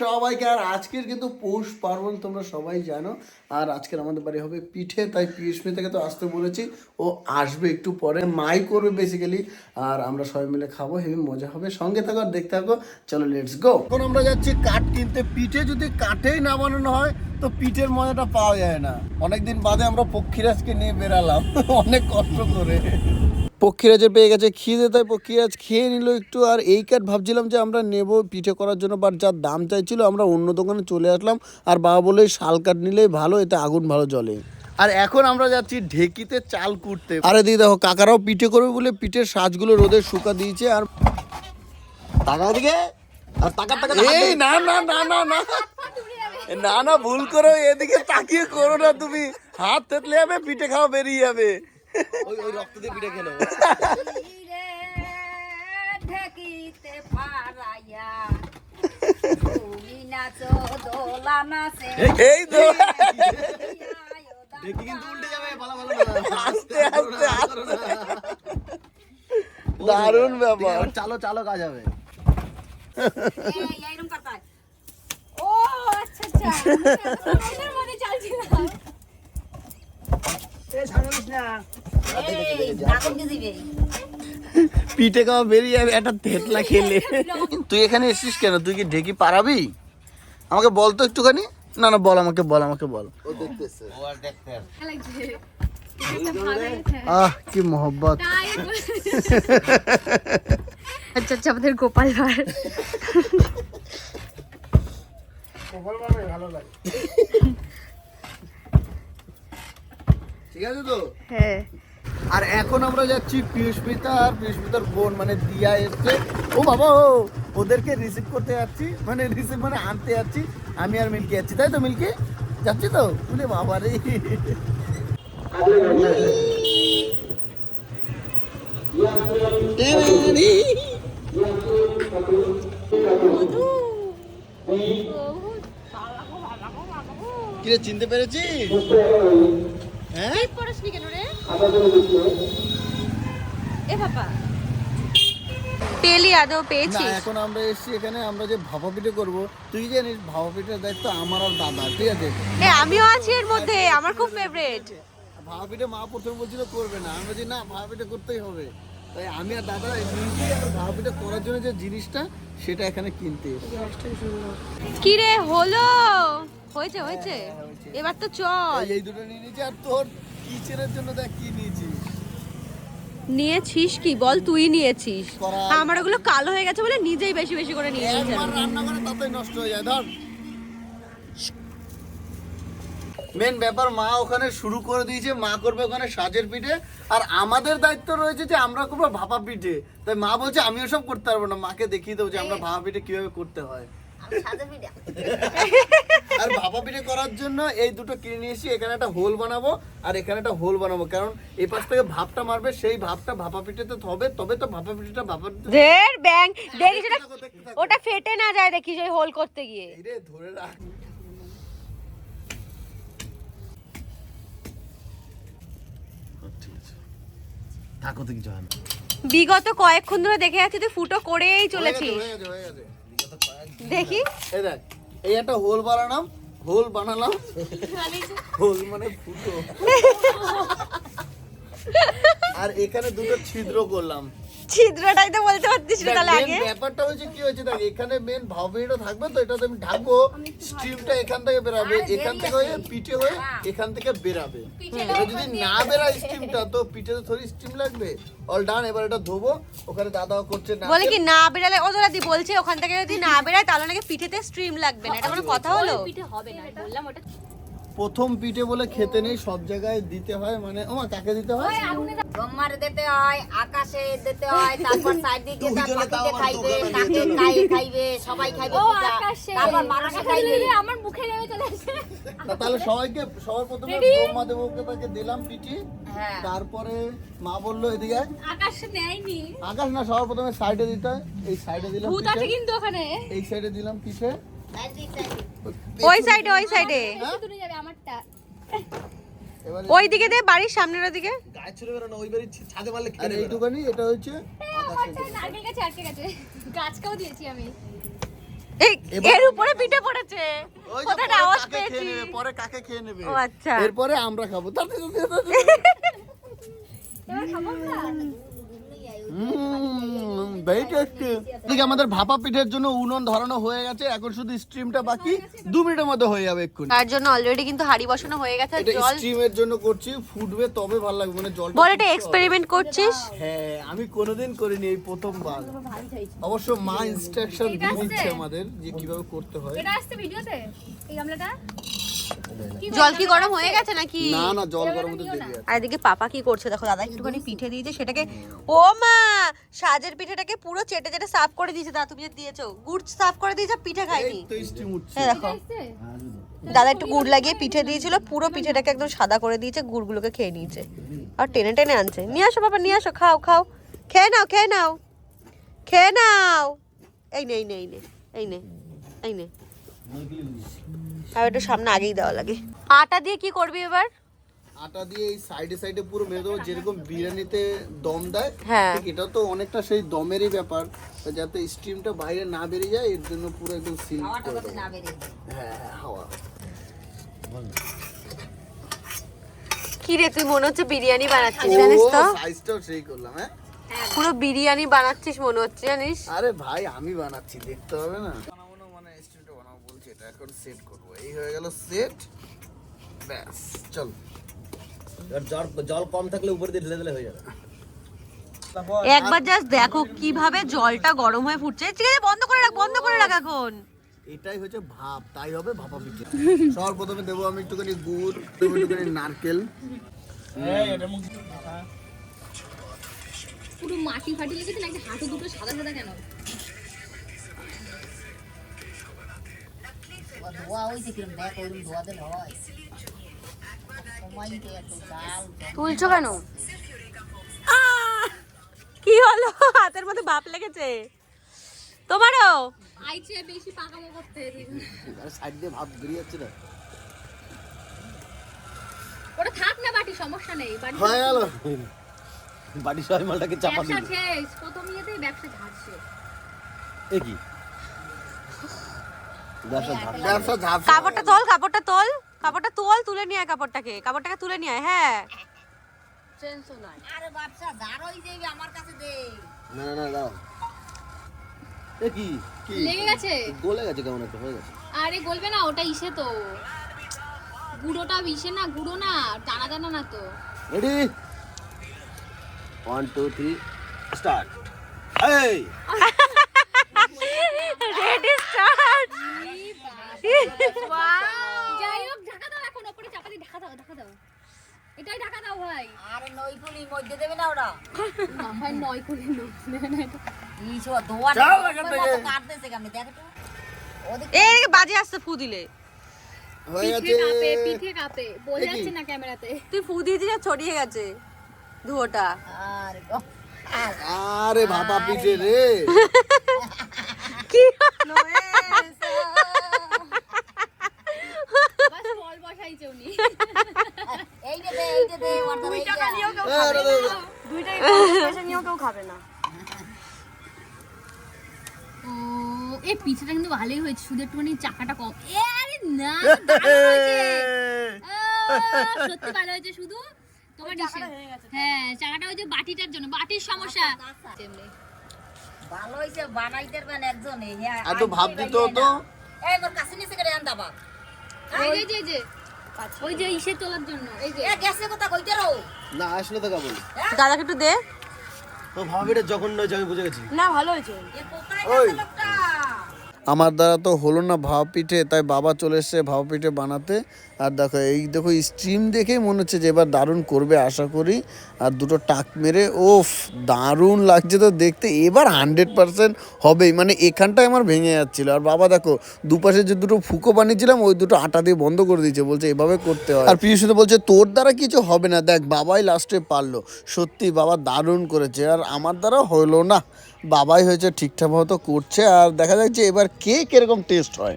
সবাইকে। আর আজকের কিন্তু পৌষ পার্বণ, তোমরা সবাই জানো। আর আজকের আমাদের বাড়ি হবে পিঠে, তাই পিউষ্মিতাকে তো আসতে বলেছি। ও আসবে একটু পরে, মাই করবে বেসিক্যালি আর আমরা সবাই মিলে খাব হেবি মজা হবে। সঙ্গে থাকো আর দেখতে থাকো। চলো লেটস গো এখন আমরা যাচ্ছি কাঠ কিনতে। পিঠে যদি কাঠেই না বানানো হয়, তো পিঠের মজাটা পাওয়া যায় না। অনেকদিন বাদে আমরা পক্ষীরাজকে নিয়ে বেরালাম। অনেক কষ্ট করে। পক্ষীরাজের পেয়ে গেছে খিদে তাই পক্ষীরাজ খেয়ে নিল একটু। আর এই কাঠ ভাবছিলাম যে আমরা নেব পিঠে করার জন্য বাট যার দাম চাইছিল আমরা অন্য দোকানে চলে আসলাম। আর বাবা বলে শাল কাঠ নিলেই ভালো এতে আগুন ভালো জ্বলে। আর এখন আমরা যাচ্ছি ঢেকিতে চাল কুটতে। আরে দিদি দেখো কাকারাও পিঠে করবে বলে পিঠের সাজগুলো রোদে শুকা দিয়েছে আর টাকা দিকে আর টাকা টাকা এই না না না না না। না না ভুল করো এদিকে তাকিয়ে করো না তুমি। হাত থেতলে যাবে পিঠে খাওয়া বেরিয়ে যাবে। ওই ওই রক্ত দিয়ে পিঠে খেলো ঢেকিতে পারাইয়া তুমি নাচো দোলা নাচে এই তো দেখি কিন্তু উল্টে যাবে ভালো ভালো আস্তে আস্তে আস্তে দারুণ ব্যাপার চালো চালো কাজ হবে এইরকম করতে ও আচ্ছা আচ্ছা মধ্যে চালছিলাম পিঠে খাওয়া বেরিয়ে যাবে একটা থেতলা খেলে। তুই এখানে এসেছিস কেন? তুই কি ঢেকি পারাবি আমাকে বল তো একটুখানি। না না বল আমাকে বল আমাকে বল। ও দেখতেছে। ও আর দেখতে আহ কি মোহব্বত। আচ্ছা আচ্ছা আমাদের গোপাল ভাঁড়। ঠিক আছে তো? হ্যাঁ। আর এখন আমরা যাচ্ছি পিয়ুষ্মিতা আর পিয়ুষ্মিতার বোন মানে দিয়া এসছে। ও বাবা, ও, ওদেরকে রিসিভ করতে যাচ্ছি মানে রিসিভ মানে আনতে যাচ্ছি। আমি আর মিল্কি যাচ্ছি, তাই তো মিল্কি? যাচ্ছি তো? বলে বাবা রে, চিনতে পেরেছিস? হ্যাঁ? পড়াশনি কেন রে? এ বাবা। পেলি আদৌ না এখন আমরা এসেছি এখানে আমরা যে ভাপা পিঠে করব তুই জানিস ভাপা পিঠের দায়িত্ব আমার আর দাদা ঠিক আছে? এ আমিও আছি এর মধ্যে আমার খুব ফেভারিট ভাপা পিঠে মা প্রথমে বলছিল করবে না আমরা বলছি না ভাপা পিঠে করতেই হবে। তাই আমি আর দাদা আর করার জন্য যে জিনিসটা সেটা এখানে কিনতে কি রে হলো? হয়েছে হয়েছে? এবার তো চল। এই- দুটো নিয়ে নিয়েছি আর তোর কিচেনের জন্য দেখ কি নিয়েছিস? নিয়েছিস কি? বল তুই নিয়েছিস। আমার ওগুলো কালো হয়ে গেছে বলে নিজেই বেশি বেশি করে নিয়ে রান্না করে তাতেই নষ্ট হয়ে যায় ধর। মেন ব্যাপার মা ওখানে শুরু করে দিয়েছে মা করবে ওখানে সাজের পিঠে। আর আমাদের দায়িত্ব রয়েছে যে আমরা করব ভাপা পিঠে। তাই মা বলছে আমি ওসব করতে পারব না। মাকে দেখিয়ে দেবো যে আমরা ভাপা পিঠে কীভাবে করতে হয়। আর ভাপা পিঠে করার জন্য এই দুটো কিনে নিয়ে এসেছি এখানে একটা হোল বানাবো আর এখানে একটা হোল বানাবো। কারণ এই পাশ থেকে ভাপটা মারবে সেই ভাপটা ভাপা পিঠে পিঠেতে হবে তবে তো ভাপা পিঠেটা ভাপা ঢের ব্যাং দেখি সেটা দেখতে থাকো, দেখতে থাকো। ওটা ফেটে না যায় দেখি যে হোল করতে গিয়ে। ধরে রাখ। থাকো তো কিছু হয় না। বিগত কয়েকক্ষণ ধরে দেখে যাচ্ছি তুই ফুটো করেই চলেছিস। দেখি। এই দেখ এই একটা হোল বানালাম হোল বানালাম। হোল মানে ফুটো। আর এখানে দুটো ছিদ্র করলাম। ছিদ্রটাই তো বলতে পারতিস না তাহলে আগে। ব্যাপারটা হয়েছে কি হয়েছে দেখ এখানে মেন ভাবিটা থাকবে তো এটাতে আমি ঢাকবো স্টিমটা এখান থেকে বেরাবে এখান থেকে হয়ে পিঠে হয়ে এখান থেকে বেরাবে। যদি না বেরায় স্টিমটা তো পিঠে তো থোড়ি স্টিম লাগবে। অল ডান এবার এটা ধোবো ওখানে দাদা করছে না বলে কি না বেরালে ও তোরা দি বলছে ওখান থেকে যদি না বেরায় তাহলে নাকি পিঠেতে স্ট্রিম লাগবে না এটা কোনো কথা হলো? প্রথম পিঠে বলে খেতে নেই সব জায়গায় দিতে হয় মানে ওমা কাকে দিতে হয়? ব্রহ্মার দিতে হয় আকাশে দিতে হয় তারপর পাখিতে খাইবে খাই খাইবে সবাই খাইবে তারপর মানুষে খাইবে। আমার মুখে নেমে চলে আসে। তাহলে সবাইকে সবার প্রথমে ব্রহ্মা দেবকে তাকে দিলাম পিঠি হ্যাঁ। তারপরে মা বলল এদিকে। আকাশ নেয়নি। আকাশ না সবার প্রথমে সাইডে দিতে হয়। এই সাইডে দিলাম ভূত আছে কিন্তু ওখানে। এই সাইডে দিলাম পিঠে। ওই সাইডে ওই সাইডে ওই দিকে দে বাড়ির সামনের ওদিকে। গায়ে ছুড়ে ওই বাড়ি ছাদে মারলে আর খেয়ে এটা হচ্ছে নারকেল গাছে আটকে গেছে। গাছকেও দিয়েছি আমি। এর উপরে পিঠে আওয়াজ খেয়ে পেয়েছি নেবে, পরে কাকে খেয়ে নেবে? ও আচ্ছা। এরপরে আমরা খাব। এবার আমরা? আমাদের ভাপা পিঠের জন্য উনুন ধরানো হয়ে গেছে। এখন শুধু স্ট্রিমটা বাকি। দু মিনিটের মধ্যে হয়ে যাবে এক্ষুনি। তার জন্য অলরেডি কিন্তু হাড়ি বসানো হয়ে গেছে। জল স্ট্রিমের জন্য করছি। ফুটবে তবে ভালো লাগবে। মানে জল বল এটা এক্সপেরিমেন্ট করছিস? হ্যাঁ আমি কোনোদিন করিনি এই প্রথমবার। অবশ্য মা ইনস্ট্রাকশন দিয়ে দিচ্ছে আমাদের যে কীভাবে করতে হয়। এটা আসছে ভিডিওতে? এই গামলাটা? জল কি গরম হয়ে গেছে নাকি? না না জল গরম হতে দেরি আছে। আর এদিকে পাপা কি করছে? দেখো দাদা একটুখানি পিঠে দিয়েছে সেটাকে ও মা! সাজের পিঠেটাকে পুরো চেটে চেটে সাফ করে দিয়েছে। দাদা তুমি যে দিয়েছ গুড় সাফ করে দিয়েছ পিঠে খাইনি হ্যাঁ দেখো। দাদা একটু গুড় লাগিয়ে পিঠে দিয়েছিল পুরো পিঠেটাকে একদম সাদা করে দিয়েছে গুড়গুলোকে খেয়ে নিয়েছে। আর টেনে টেনে আনছে। নিয়ে আসো বাবা নিয়ে আসো খাও খাও। খেয়ে নাও খেয়ে নাও। খেয়ে নাও। এই নে এই নে এই নে এই নে এই নে। আর একটু সামনে আগেই দেওয়া লাগে। আটা দিয়ে কি করবি এবার? আটা দিয়ে এই সাইডে সাইডে পুরো মেরে দেবো যেরকম বিরিয়ানিতে দম দেয় হ্যাঁ। ঠিক এটা তো অনেকটা সেই দমেরই ব্যাপার যাতে স্টিমটা বাইরে না বেরিয়ে যায় এর জন্য পুরো একদম সিল করে দেবো। হ্যাঁ হ্যাঁ, হাওয়া। কি রে তুই মনে হচ্ছে বিরিয়ানি বানাচ্ছিস জানিস তো? সাইজটাও সেই করলাম হ্যাঁ? পুরো বিরিয়ানি বানাচ্ছিস মনে হচ্ছে জানিস? আরে ভাই আমি বানাচ্ছি দেখতে হবে না বানাবো না মানে স্টিমটা বানাবো বলছি এটা এখন সেট করব। এই হয়ে গেল সেট ব্যাস চল। এবার জল জল কম থাকলে উপরে দিয়ে ঢেলে দিলে হয়ে যাবে। একবার জাস্ট দেখো কীভাবে জলটা গরম হয়ে ফুটছে। ঠিক আছে বন্ধ করে রাখ বন্ধ করে রাখ এখন। এটাই হচ্ছে ভাপ তাই হবে ভাপা পিঠে সবার প্রথমে দেবো আমি একটুখানি গুড় একটুখানি নারকেল। পুরো মাটি ফাটি লেগেছে নাকি হাঁটু দুটো সাদা সাদা কেন? তুলছো কেন? কি হলো? হাতের মধ্যে বাপ লেগেছে। তোমারও? আইছে বেশি পাকামো করতে সাইড দিয়ে ভাপ বেরিয়ে যাচ্ছে না। ওটা থাক না বাটি সমস্যা নেই। বাটি হয়ে গেল। বাড়ির সবাই মালটাকে চাপা ব্যবসা দিল। শেষ। প্রথম ইয়েতেই ব্যবসা ঝাড়ছে। এ কি? কাপড়টা তোল কাপড়টা তোল। কাপড়টা তোল তুলে নিয়ে আয় কাপড়টাকে। কাপড়টাকে তুলে নিয়ে আয় হ্যাঁ। না না না দাও এ কি? লেগে গেছে? গলে গেছে কেমন একটা? হয়ে গেছে। আরে গলবে না ওটা ইসে তো। গুঁড়োটা ইসে না গুঁড়ো না দানা দানা না তো। Ready one two three start এই রেডি স্টার্ট যাই হোক ঢাকা দাও এখন ওপরে চাপা দিয়ে ঢাকা দাও ঢাকা দাও। এটাই ঢাকা দাও ভাই। আরে নইকুলির মধ্যে দেবে না ওরা। না ভাই নয় করে না এটা। এই দোয়া চল এখান থেকে। কাটতেছে কেমন? দেখ তো। এই বাজে আসছে ফু দিলে। পিঠে কাঁপে পিঠে কাঁপে। বোঝা যাচ্ছে না ক্যামেরাতে। তুই ফু দিয়ে দিয়ে ছড়িয়ে গেছে ধুয়োটা আর আরে ভাপা পিঠে রে। কি? বসাইছে উনি এইটা দে এইটা দে ওটা দে এইটা। আরে রে রে। ও এ পিঠেটা কিন্তু ভালোই হয়েছে। শুধু একটুখানি চাকাটা কম। এ আরে না দারুণ হয়েছে। আহ, সত্যি ভালো হয়েছে শুধু। তোমার হ্যাঁ চাকাটা ওই যে বাটিটার জন্য। বাটির সমস্যা। ভালো হইছে বানাইতে পারেন হ্যাঁ, আর একটু ভাপ দিতে হতো এই মোর কাছে নিচে করে আনতা বা ওই যে এই যে ওই যে ইসে তোলার জন্য এই যে। গ্যাসের কথা কইতে না আসলে তো কেমন দাদাকে একটু দে। তো ভাবিটা যখন নয় আমি বুঝে গেছি। না ভালো হয়েছে। ওই। আমার দ্বারা তো হলো না ভাপা পিঠে তাই বাবা চলে এসছে ভাপা পিঠে বানাতে। আর দেখো, এই দেখো স্ট্রিম দেখেই মনে হচ্ছে যে এবার দারুণ করবে, আশা করি। আর দুটো টাক মেরে, ওফ, দারুণ লাগছে তো দেখতে। এবার হান্ড্রেড পার্সেন্ট হবেই মানে এখানটায় আমার ভেঙে যাচ্ছিল। আর বাবা দেখো, দুপাশে যে দুটো ফুকো বানিয়েছিলাম, ওই দুটো আটা দিয়ে বন্ধ করে দিয়েছে, বলছে এভাবে করতে হয়। আর পিউষিতে বলছে, তোর দ্বারা কিছু হবে না, দেখ, বাবাই লাস্টে পারল। সত্যি, বাবা দারুণ করেছে, আর আমার দ্বারা হলো না। বাবাই হয়েছে ঠিকঠাক মতো করছে আর দেখা যাচ্ছে এবার কে কীরকম টেস্ট হয়।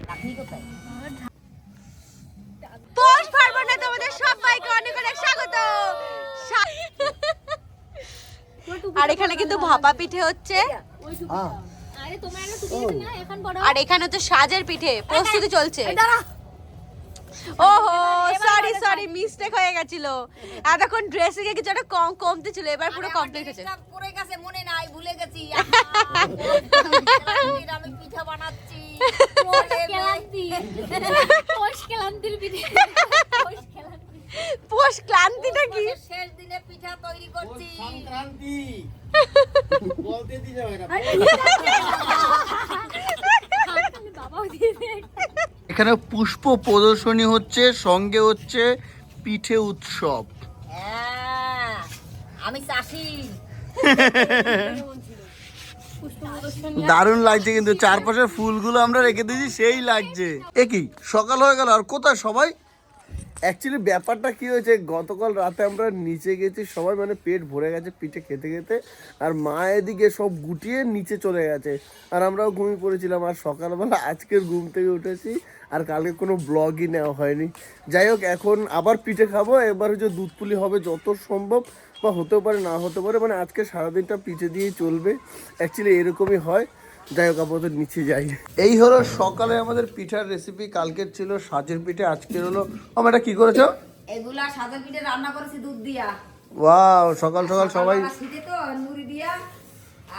আর এখানে কিন্তু ভাপা পিঠে হচ্ছে। আরে এখন বড়। আর এখানে হচ্ছে সাজের পিঠে প্রস্তুতি চলছে। ওহো সরি সরি মিস্টেক হয়ে গেছিল। এতক্ষণ ড্রেসিং এ কিছু একটা কম কমতে ছিল এবার পুরো কমপ্লিট হয়েছে। পড়ে গেছে মনে নাই ভুলে গেছি। আমি পিঠা বানাচ্ছি পোষ ক্লান্তির পিঠে। পোষ ক্লান্তি। পোষ ক্লান্তিটা কি? শেষ দিনে পিঠা তৈরি করছি। সংক্রান্তি। বলতে দিতে হয় না বাবাও দিয়ে দেয় এখানে পুষ্প প্রদর্শনী হচ্ছে সঙ্গে হচ্ছে পিঠে উৎসব। হ্যাঁ আমি চাষি। দারুণ লাগছে কিন্তু চারপাশের ফুলগুলো আমরা রেখে দিয়েছি সেই লাগছে। একই কি সকাল হয়ে গেল আর কোথায় সবাই? অ্যাকচুয়ালি ব্যাপারটা কি হয়েছে? গতকাল রাতে আমরা নিচে গেছি, সবাই মানে পেট ভরে গেছে, পিঠে খেতে খেতে, আর মা এদিকে সব গুটিয়ে নিচে চলে গেছে। আর আমরাও ঘুমিয়ে পড়েছিলাম, আর সকালবেলা আজকের ঘুম থেকে উঠেছি, আর কালকে কোনো ব্লগই নেওয়া হয়নি। যাই হোক, এখন আবার পিঠে খাব, এবার হচ্ছে দুধ পুলি হবে যত সম্ভব, বা হতেও পারে, না হতে পারে মানে আজকে সারাদিনটা পিঠে দিয়েই চলবে। অ্যাকচুয়ালি এরকমই হয়। যাই হোক আপাতত নিচে যাই। এই হলো সকালে আমাদের পিঠার রেসিপি কালকের ছিল সাজের পিঠে আজকের হলো আমার এটা কি করেছ? এগুলা সাদা পিঠে রান্না করেছি দুধ দিয়া। ওয়াও সকাল সকাল সবাই শীতে তো মুড়ি দিয়া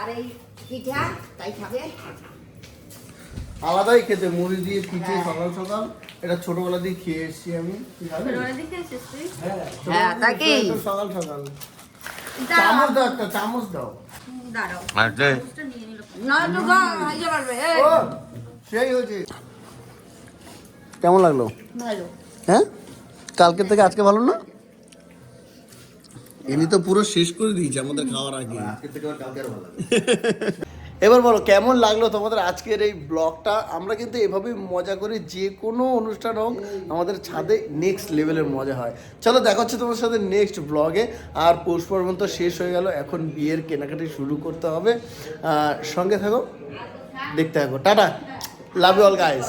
আর এই পিঠা তাই খাবে। আলাদাই খেতে মুড়ি দিয়ে পিঠে সকাল সকাল। এটা ছোটবেলা দিয়ে খেয়ে এসেছি আমি। তুই খাবি? হ্যাঁ, হ্যাঁ, তাই সকাল সকাল। চামচ দাও একটা চামচ দাও। দাঁড়াও। আচ্ছা না তো গা হাইজে পারবে ও সেই হয়েছে। কেমন লাগল? ভালো। হ্যাঁ? কালকে থেকে আজকে ভালো না? এমনি তো পুরো শেষ করে দিয়েছে আমাদের খাওয়ার আগে। আজকে থেকে কালকে আরও ভালো এবার বলো, কেমন লাগল তোমাদের আজকের এই ব্লগটা? আমরা কিন্তু এভাবেই মজা করি, যে কোনো অনুষ্ঠান হোক, আমাদের ছাদে নেক্সট লেভেলের মজা হয়। চলো, দেখা হচ্ছে তোমার সাথে নেক্সট ব্লগে আর পৌষ পর্বণ তো শেষ হয়ে গেল, এখন বিয়ের কেনাকাটি শুরু করতে হবে। সঙ্গে থাকো, দেখতে থাকো। টাটা লাভ অল গাইস